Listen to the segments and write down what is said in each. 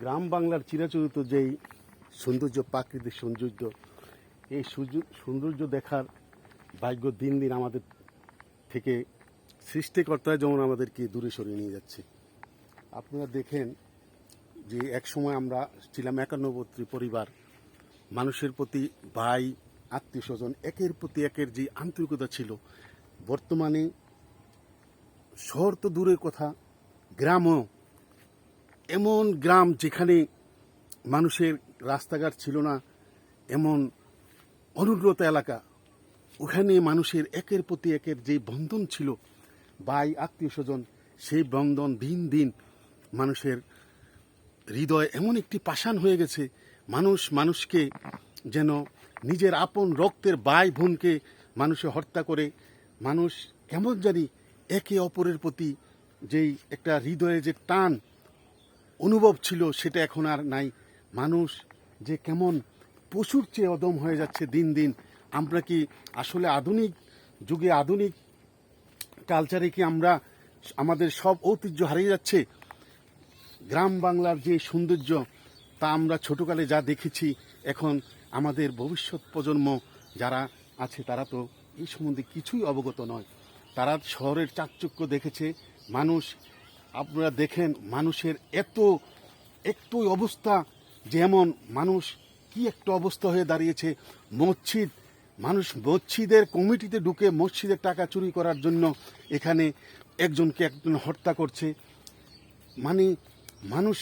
গ্রাম বাংলার চিরাচরিত যেই সৌন্দর্য, প্রাকৃতিক সৌন্দর্য, এই সৌন্দর্য দেখার ভাগ্য দিন দিন আমাদের থেকে সৃষ্টিকর্তায় যেমন আমাদেরকে দূরে সরিয়ে নিয়ে যাচ্ছে। আপনারা দেখেন যে এক সময় আমরা ছিলাম একান্নবর্তী পরিবার, মানুষের প্রতি ভাই আত্মীয় স্বজন একের প্রতি একের যে আন্তরিকতা ছিল, বর্তমানে শহর তো দূরের কথা, গ্রামও এমন গ্রাম যেখানে মানুষের রাস্তাঘাট ছিল না, এমন অনুন্নত এলাকা, ওখানে মানুষের একের প্রতি একের যে বন্ধন ছিল বাই আত্মীয় স্বজন, সেই বন্ধন দিন দিন মানুষের হৃদয় এমন একটি পাষাণ হয়ে গেছে, মানুষ মানুষকে যেন নিজের আপন রক্তের বাই বোনকে মানুষে হত্যা করে, মানুষ কেমন জানি একে অপরের প্রতি যেই একটা হৃদয়ে যে টান অনুভব ছিল, সেটা এখন আর নাই। মানুষ যে কেমন পশুর চেয়ে অদম হয়ে যাচ্ছে দিন দিন, আমরা কি আসলে আধুনিক যুগে আধুনিক কালচারে কি আমরা আমাদের সব ঐতিহ্য হারিয়ে যাচ্ছে? গ্রাম বাংলার যে সৌন্দর্য, তা আমরা ছোটকালে যা দেখেছি, এখন আমাদের ভবিষ্যৎ প্রজন্ম যারা আছে, তারা তো এই সম্বন্ধে কিছুই অবগত নয়। তারা শহরের চাকচক্য দেখেছে, মানুষ আপনারা দেখেন মানুষের এত একটুই অবস্থা যেমন মানুষ কি একটা অবস্থা হয়ে দাঁড়িয়েছে। মসজিদ, মানুষ মসজিদের কমিটিতে ঢুকে মসজিদের টাকা চুরি করার জন্য এখানে একজনকে একজন হত্যা করছে। মানে মানুষ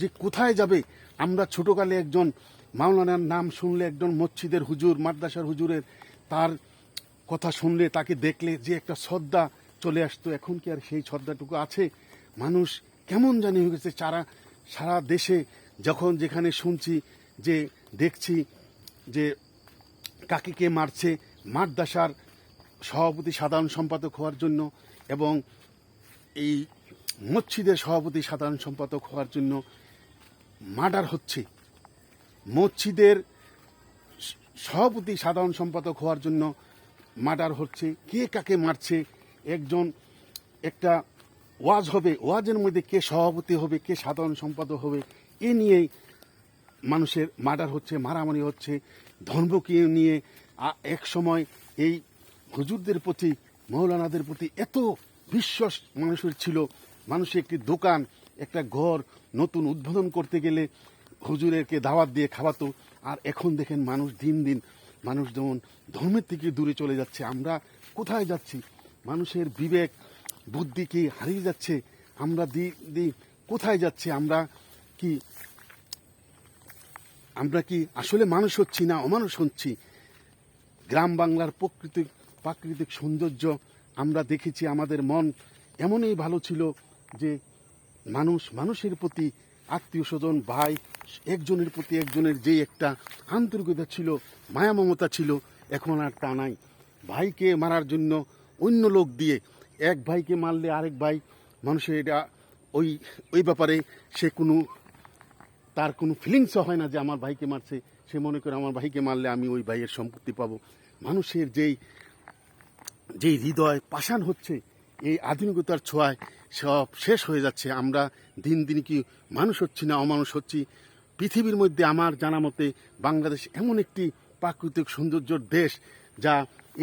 যে কোথায় যাবে? আমরা ছোটকালে একজন মাওলানার নাম শুনলে একজন মসজিদের হুজুর, মাদ্রাসার হুজুরের তার কথা শুনলে তাকে দেখলে যে একটা শ্রদ্ধা চলে আসতো। এখন কি আর সেই শ্রদ্ধাটুকু আছে? মানুষ কেমন জানি হয়ে গেছে সারা সারা দেশে যখন যেখানে শুনছি যে, দেখছি যে কাকে কে মারছে, মাদ্রাসার সভাপতি সাধারণ সম্পাদক হওয়ার জন্য এবং এই মসজিদের সভাপতি সাধারণ সম্পাদক হওয়ার জন্য মার্ডার হচ্ছে। মসজিদের সভাপতি সাধারণ সম্পাদক হওয়ার জন্য মার্ডার হচ্ছে। কে কাকে মারছে? একজন, একটা ওয়াজ হবে, ওয়াজের মধ্যে কে সভাপতি হবে, কে সাধারণ সম্পাদক হবে, এ নিয়েই মানুষের মার্ডার হচ্ছে, মারামারি হচ্ছে, ধর্মকে নিয়ে এক সময় এই হুজুরদের প্রতি, মৌলানাদের প্রতি এত বিশ্বাস মানুষের ছিল। মানুষের একটি দোকান, একটা ঘর নতুন উদ্বোধন করতে গেলে হুজুরেরকে দাওয়াত দিয়ে খাওয়াতো আর এখন দেখেন মানুষ দিন দিন, মানুষ যেমন ধর্মের থেকে দূরে চলে যাচ্ছে, আমরা কোথায় যাচ্ছি? মানুষের বিবেক বুদ্ধি কি হারিয়ে যাচ্ছে? আমরা দি দি, কোথায় যাচ্ছে? আমরা কি আমরা কি আসলে মানুষ হচ্ছি না অমানুষ হচ্ছি? গ্রাম বাংলার প্রকৃতিক প্রাকৃতিক সৌন্দর্য আমরা দেখেছি, আমাদের মন এমনই ভালো ছিল যে মানুষ, মানুষের প্রতি আত্মীয় স্বজন, ভাই, একজনের প্রতি একজনের যে একটা আন্তরিকতা ছিল, মায়া মমতা ছিল, এখন আর তা নাই। ভাইকে মারার জন্য অন্য লোক দিয়ে এক ভাইকে মারলে আরেক ভাই, মানুষের এটা ওই ওই ব্যাপারে সে কোনো, তার কোনো ফিলিংসও হয় না যে আমার ভাইকে মারছে। সে মনে করে আমার ভাইকে মারলে আমি ওই ভাইয়ের সম্পত্তি পাবো। মানুষের যেই যেই হৃদয় পাষাণ হচ্ছে, এই আধুনিকতার ছোঁয়ায় সব শেষ হয়ে যাচ্ছে। আমরা দিন দিন কি মানুষ হচ্ছি না অমানুষ হচ্ছি? পৃথিবীর মধ্যে আমার জানা মতে বাংলাদেশ এমন একটি প্রাকৃতিক সৌন্দর্যর দেশ যা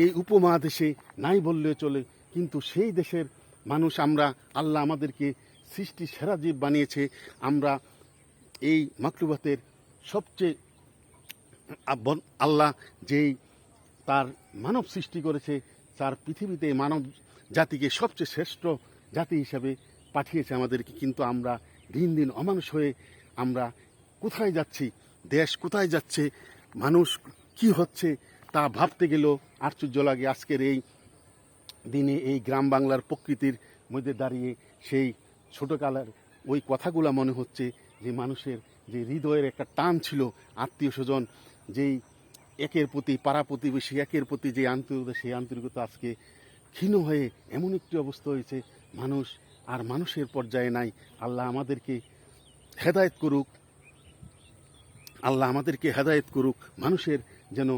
এই উপমহাদেশে নাই বললে চলে। কিন্তু সেই দেশের মানুষ আমরা, আল্লাহ আমাদেরকে সৃষ্টি সেরা জীব বানিয়েছে। আমরা এই মাকলুবাতের সবচেয়ে আল্লাহ যেই তার মানব সৃষ্টি করেছে, তার পৃথিবীতে মানব জাতিকে সবচেয়ে শ্রেষ্ঠ জাতি হিসাবে পাঠিয়েছে আমাদেরকে। কিন্তু আমরা দিন দিন অমানুষ হয়ে আমরা কোথায় যাচ্ছি, দেশ কোথায় যাচ্ছে, মানুষ কি হচ্ছে তা ভাবতে গেলেও আশ্চর্য লাগে। আজকের এই দিনে এই গ্রাম বাংলার প্রকৃতির মধ্যে দাঁড়িয়ে সেই ছোটকালের ওই কথাগুলো মনে হচ্ছে যে মানুষের যে হৃদয়ের একটা টান ছিল আত্মীয় স্বজন, যেই একের প্রতি পাড়া প্রতিবেশী একের প্রতি যে আন্তরিকতা, সেই আন্তরিকতা আজকে ক্ষীণ হয়ে এমন একটি অবস্থা হয়েছে, মানুষ আর মানুষের পর্যায়ে নাই। আল্লাহ আমাদেরকে হেদায়েত করুক, আল্লাহ আমাদেরকে হেদায়েত করুক, মানুষের যেন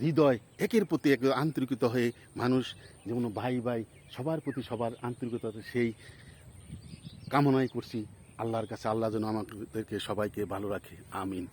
হৃদয় একের প্রতি এক আন্তরিকতা হয়ে মানুষ যেমন ভাই ভাই, সবার প্রতি সবার আন্তরিকতা সেই কামনাই করছি। আল্লাহর কাছে আল্লাহ যেন আমাদেরকে সবাইকে ভালো রাখে। আমিন।